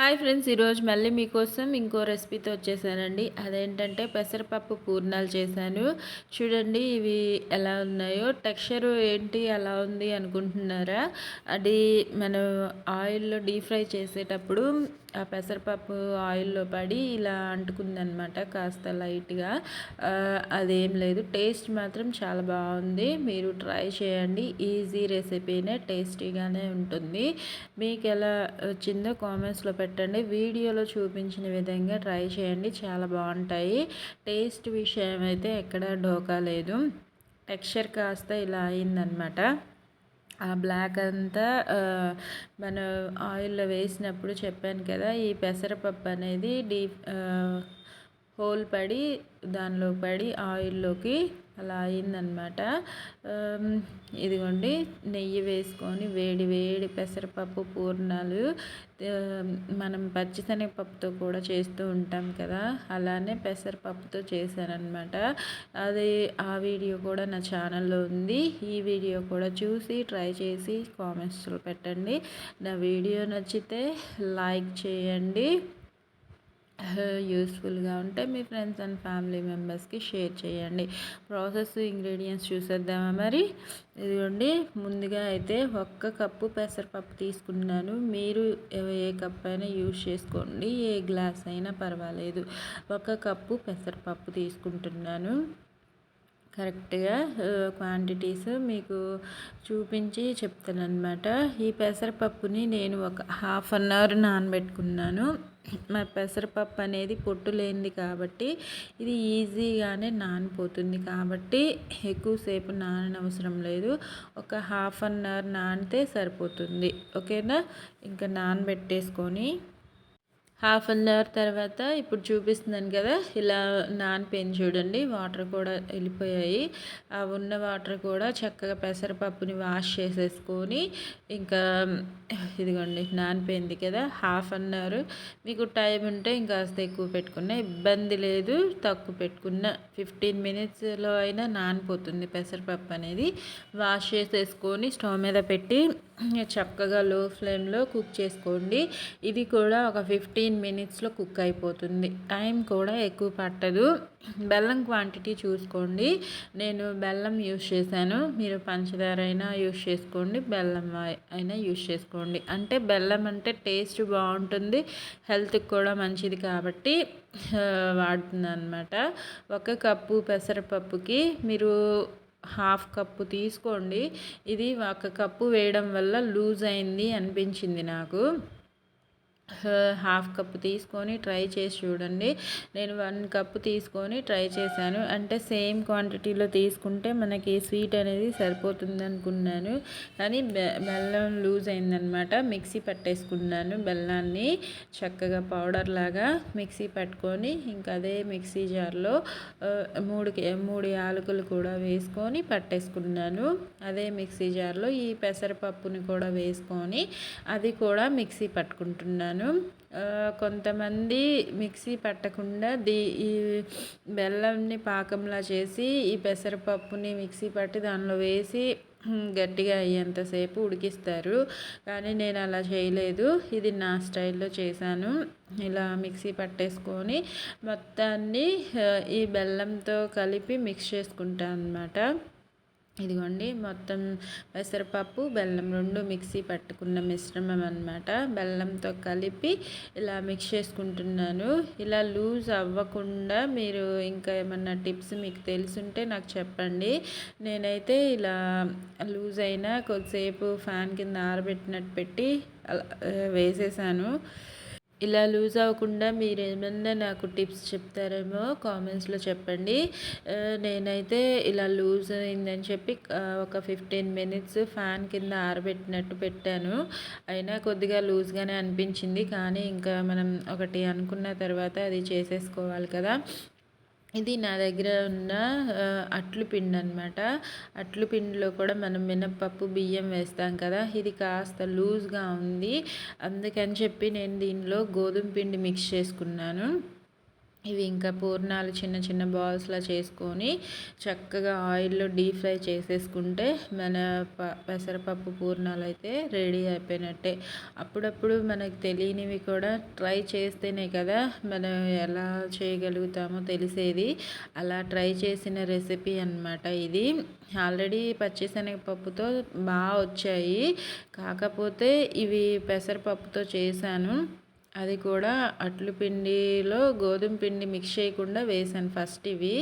Hi friends ఈరోజు మళ్ళీ మీకోసం ఇంకో రెసిపీతో వచ్చేసానండి. అదేంటంటే పెసరపప్పు పూర్ణాలు చేశాను. చూడండి ఇవి ఎలా ఉన్నాయో. టెక్స్చర్ ఏంటి అలా ఉంది అనుకుంటున్నారా? అది మనం ఆయిల్లో డీప్ ఫ్రై చేసేటప్పుడు ఆ పెసరపప్పు ఆయిల్లో పడి ఇలా అంటుకుందనమాట కాస్త లైట్గా. అదేం లేదు. టేస్ట్ మాత్రం చాలా బాగుంది. మీరు ట్రై చేయండి. ఈజీ రెసిపీనే టేస్టీగానే ఉంటుంది. మీకు ఎలా వచ్చిందో కామెంట్స్లో పెట్టండి. వీడియోలో చూపించిన విధంగా ట్రై చేయండి. చాలా బాగుంటాయి. టేస్ట్ విషయం అయితే ఎక్కడ డోకా లేదు. టెక్స్చర్ కాస్త ఇలా అయిందనమాట. ఆ బ్లాక్ అంతా మన ఆయిల్లో వేసినప్పుడు చెప్పాను కదా ఈ పెసరపప్పు అనేది డీప్ హోల్ పడి దానిలో పడి ఆయిల్లోకి అలా అయిందనమాట ఇదిగోండి నెయ్యి వేసుకొని వేడి వేడి పెసరపప్పు పూర్ణాలు మనం పచ్చిశనగపప్పుతో కూడా చేస్తూ ఉంటాం కదా అలానే పెసరపప్పుతో చేశానమాట అది ఆ వీడియో కూడా నా ఛానల్లో ఉంది. ఈ వీడియో కూడా చూసి ట్రై చేసి కామెంట్స్లో పెట్టండి. నా వీడియో నచ్చితే లైక్ చేయండి. యూస్ఫుల్గా ఉంటే మీ ఫ్రెండ్స్ అండ్ ఫ్యామిలీ మెంబర్స్కి షేర్ చేయండి. ప్రాసెస్ ఇంగ్రీడియంట్స్ చూసేద్దామా మరి? ఇదిగోండి ముందుగా అయితే ఒక్క కప్పు పెసరపప్పు తీసుకున్నాను. మీరు ఏ కప్ అయినా యూజ్ చేసుకోండి. ఏ గ్లాస్ అయినా పర్వాలేదు. ఒక కప్పు పెసరపప్పు తీసుకుంటున్నాను. కరెక్ట్గా క్వాంటిటీస్ మీకు చూపించి చెప్తాను అనమాట ఈ పెసరపప్పుని నేను ఒక హాఫ్ అన్ అవర్ నానబెట్టుకున్నాను. మా పెసరపప్పు అనేది పొట్టు లేనిది కాబట్టి ఇది ఈజీగానే నానిపోతుంది. కాబట్టి ఎక్కువసేపు నాననవసరం లేదు. ఒక హాఫ్ అన్ అవర్ నానితే సరిపోతుంది. ఓకేనా? ఇంకా నానబెట్టేసుకొని హాఫ్ అన్ అవర్ తర్వాత ఇప్పుడు చూపిస్తున్నాను కదా ఇలా నానిపోయింది చూడండి వాటర్ కూడా వెళ్ళిపోయాయి. ఆ ఉన్న వాటర్ కూడా చక్కగా పెసరపప్పుని వాష్ చేసేసుకొని ఇంకా ఇదిగోండి నానిపోయింది కదా హాఫ్ అన్ అవర్. మీకు టైం ఉంటే ఇంకాస్త ఎక్కువ పెట్టుకున్న ఇబ్బంది లేదు తక్కువ పెట్టుకున్న. ఫిఫ్టీన్ మినిట్స్లో అయినా నానిపోతుంది పెసరపప్పు అనేది. వాష్ చేసేసుకొని స్టవ్ మీద పెట్టి చక్కగా లో ఫ్లేమ్లో కుక్ చేసుకోండి. ఇది కూడా ఒక ఫిఫ్టీన్ మినిట్స్లో కుక్ అయిపోతుంది. టైం కూడా ఎక్కువ పట్టదు. బెల్లం క్వాంటిటీ చూసుకోండి. నేను బెల్లం యూస్ చేశాను. మీరు పంచదార అయినా యూస్ చేసుకోండి. బెల్లం అయినా యూస్ చేసుకోండి. అంటే బెల్లం అంటే టేస్ట్ బాగుంటుంది. హెల్త్కి కూడా మంచిది కాబట్టి వాడుతున్నాను అనమాట ఒక కప్పు పెసరపప్పుకి మీరు హాఫ్ కప్పు తీసుకోండి. ఇది ఒక కప్పు వేయడం వల్ల లూజ్ అయింది అనిపించింది నాకు. హాఫ్ కప్ తీసుకొని ట్రై చేసి చూడండి. నేను వన్ కప్ తీసుకొని ట్రై చేశాను. అంటే సేమ్ క్వాంటిటీలో తీసుకుంటే మనకి స్వీట్ అనేది సరిపోతుంది అనుకున్నాను. కానీ బెల్లం లూజ్ అయిందనమాట. మిక్సీ పట్టేసుకున్నాను బెల్లాన్ని. చక్కగా పౌడర్ లాగా మిక్సీ పట్టుకొని ఇంకా అదే మిక్సీ జార్లో మూడు మూడు యాలకులు కూడా వేసుకొని పట్టేసుకున్నాను. అదే మిక్సీ జార్లో ఈ పెసరపప్పుని కూడా వేసుకొని అది కూడా మిక్సీ పట్టుకుంటున్నాను. చేశాను కొంతమంది మిక్సీ పట్టకుండా దీ ఈ బెల్లంని పాకంలా చేసి ఈ పెసరపప్పుని మిక్సీ పట్టి దానిలో వేసి గట్టిగా అయ్యేంతసేపు ఉడికిస్తారు. కానీ నేను అలా చేయలేదు. ఇది నా స్టైల్లో చేశాను. ఇలా మిక్సీ పట్టేసుకొని మొత్తాన్ని ఈ బెల్లంతో కలిపి మిక్స్ చేసుకుంటాను అనమాట ఇదిగోండి మొత్తం పెసరపప్పు బెల్లం రెండు మిక్సీ పట్టుకున్న మిశ్రమం అనమాట బెల్లంతో కలిపి ఇలా మిక్స్ చేసుకుంటున్నాను. ఇలా లూజ్ అవ్వకుండా మీరు ఇంకా ఏమన్నా టిప్స్ మీకు తెలుసుంటే నాకు చెప్పండి. నేనైతే ఇలా లూజ్ అయినా కొద్దిసేపు ఫ్యాన్ కింద ఆరబెట్టినట్టు పెట్టి వేసేసాను. ఇలా లూజ్ అవ్వకుండా మీరు ఏమన్నా నాకు టిప్స్ చెప్తారేమో కామెంట్స్లో చెప్పండి. నేనైతే ఇలా లూజ్ అయిందని చెప్పి ఒక ఫిఫ్టీన్ మినిట్స్ ఫ్యాన్ కింద ఆరబెట్టినట్టు పెట్టాను. అయినా కొద్దిగా లూజ్గానే అనిపించింది. కానీ ఇంకా మనం ఒకటి అనుకున్న తర్వాత అది చేసేసుకోవాలి కదా. ఇది నా దగ్గర ఉన్న అట్లు పిండి అనమాట అట్లు పిండిలో కూడా మనం మినప్పప్పు బియ్యం వేస్తాం కదా. ఇది కాస్త లూజ్గా ఉంది. అందుకని చెప్పి నేను దీనిలో గోధుమ పిండి మిక్స్ చేసుకున్నాను. ఇవి ఇంకా పూర్ణాలు చిన్న చిన్న బాల్స్లా చేసుకొని చక్కగా ఆయిల్లో డీప్ ఫ్రై చేసేసుకుంటే మన ప పెసరపప్పు పూర్ణాలు అయితే రెడీ అయిపోయినట్టే. అప్పుడప్పుడు మనకు తెలియనివి కూడా ట్రై చేస్తేనే కదా మనం ఎలా చేయగలుగుతామో తెలిసేది. అలా ట్రై చేసిన రెసిపీ అనమాట ఇది. ఆల్రెడీ పచ్చిశనగపప్పుతో బాగా వచ్చాయి. కాకపోతే ఇవి పెసరపప్పుతో చేశాను. అది కూడా అట్లు పిండిలో గోధుమ పిండి మిక్స్ చేయకుండా వేసాను ఫస్ట్ ఇవి.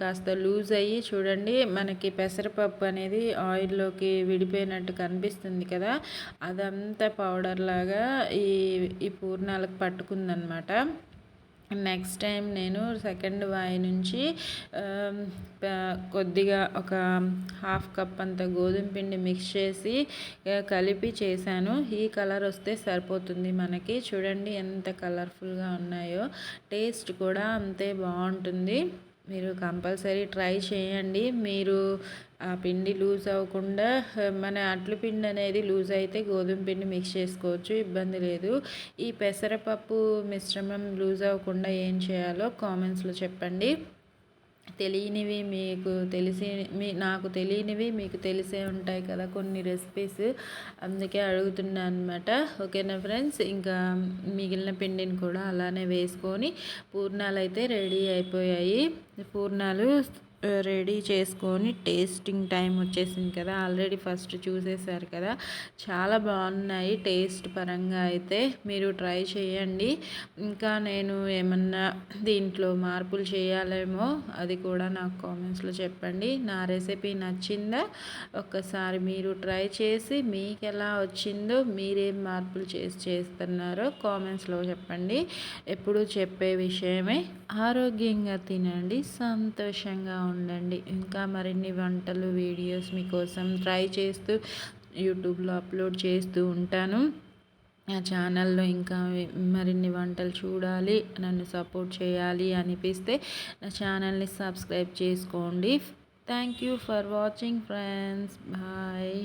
కాస్త లూజ్ అయ్యి చూడండి మనకి పెసరపప్పు అనేది ఆయిల్లోకి విడిపోయినట్టు కనిపిస్తుంది కదా. అదంతా పౌడర్ లాగా ఈ ఈ పూర్ణాలకు పట్టుకుందనమాట. నెక్స్ట్ టైం నేను సెకండ్ వాయి నుంచి um, కొద్దిగా ఒక హాఫ్ కప్ అంత గోధుమ పిండి మిక్స్ చేసి కలిపి చేశాను. ఈ కలర్ వస్తే సరిపోతుంది మనకి. చూడండి ఎంత కలర్ఫుల్గా ఉన్నాయో. టేస్ట్ కూడా అంతే బాగుంటుంది. మీరు కంపల్సరీ ట్రై చేయండి. మీరు ఆ పిండి లూజ్ అవ్వకుండా మన అట్లు పిండి అనేది లూజ్ అయితే గోధుమ పిండి మిక్స్ చేసుకోవచ్చు ఇబ్బంది లేదు. ఈ పెసరపప్పు మిశ్రమం లూజ్ అవ్వకుండా ఏం చేయాలో కామెంట్స్లో చెప్పండి. తెలియనివి మీకు తెలిసి మీ నాకు తెలియనివి మీకు తెలిసే ఉంటాయి కదా కొన్ని రెసిపీస్ అందుకే అడుగుతున్నాను అనమాట ఓకేనా ఫ్రెండ్స్ ఇంకా మిగిలిన పిండిని కూడా అలానే వేసుకొని పూర్ణాలు అయితే రెడీ అయిపోయాయి. పూర్ణాలు రెడీ చేసుకొని టేస్టింగ్ టైం వచ్చేసింది కదా. ఆల్రెడీ ఫస్ట్ చూసేసారు కదా. చాలా బాగున్నాయి టేస్ట్ పరంగా అయితే. మీరు ట్రై చేయండి. ఇంకా నేను ఏమన్నా దీంట్లో మార్పులు చేయాలేమో అది కూడా నాకు కామెంట్స్లో చెప్పండి. నా రెసిపీ నచ్చిందా? ఒక్కసారి మీరు ట్రై చేసి మీకు ఎలా వచ్చిందో మీరేం మార్పులు చేసి చేస్తున్నారో కామెంట్స్లో చెప్పండి. ఎప్పుడు చెప్పే విషయమే. ఆరోగ్యంగా తినండి. సంతోషంగా ఉండండి ఇంకా మరిన్ని వంటలు వీడియోస్ మీకోసం ట్రై చేస్తూ యూట్యూబ్లో అప్లోడ్ చేస్తూ ఉంటాను. ఆ ఛానల్లో ఇంకా మరిన్ని వంటలు చూడాలి నన్ను సపోర్ట్ చేయాలి అనిపిస్తే నా ఛానల్ని సబ్స్క్రైబ్ చేసుకోండి. Thank you for watching friends. Bye.